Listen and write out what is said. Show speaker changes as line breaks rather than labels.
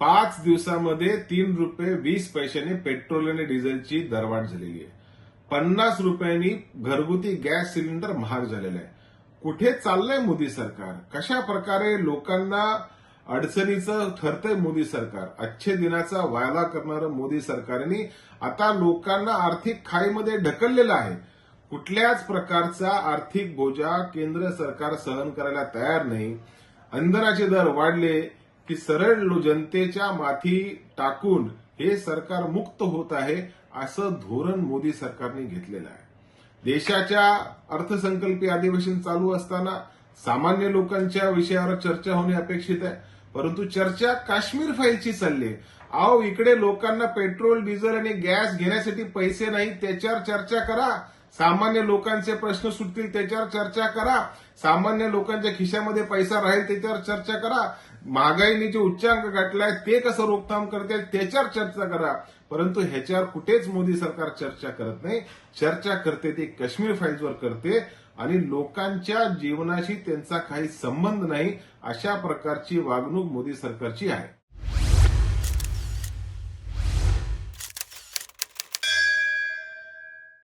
पाच दिवसामध्ये तीन रुपये वीस पैशाने पेट्रोल आणि डिझेलची दरवाढ झालेली आहे. पन्नास रुपयांनी घरगुती गॅस सिलेंडर महाग झालेला आहे. कुठे चाललंय मोदी सरकार? कशा प्रकारे लोकांना अडचणीचं ठरतंय मोदी सरकार? अच्छे दिनाचा वायदा करणारं मोदी सरकारने आता लोकांना आर्थिक खाईमध्ये ढकललेलं आहे. कुठल्याच प्रकारचा आर्थिक बोजा केंद्र सरकार सहन करायला तयार नाही. इंधनाचे दर वाढले की सरळ जनतेच्या माथी टाकून हे सरकार मुक्त होत आहे असं धोरण मोदी सरकारने घेतलेलं आहे. देशाच्या अर्थसंकल्पीय अधिवेशन चालू असताना सामान्य लोकांच्या विषयावर चर्चा होणे अपेक्षित आहे. परंतु चर्चा काश्मीर फाईलची चालली आहे. अहो इकडे लोकांना पेट्रोल डिझेल आणि गॅस घेण्यासाठी पैसे नाही त्याच्यावर चर्चा करा. सामान्य लोकांचे प्रश्न सुटतील त्याच्यावर चर्चा करा. सामान्य लोकांच्या खिशामध्ये पैसा राहील त्याच्यावर चर्चा करा. महागाईने जे उच्चांक गाठलाय ते कसं रोकथाम करते त्याच्यावर चर्चा करा. परंतु ह्याच्यावर कुठेच मोदी सरकार चर्चा करत नाही. चर्चा करते ते काश्मीर फाईल्सवर करते आणि लोकांच्या जीवनाशी त्यांचा काही संबंध नाही अशा प्रकारची वागणूक मोदी सरकारची आहे.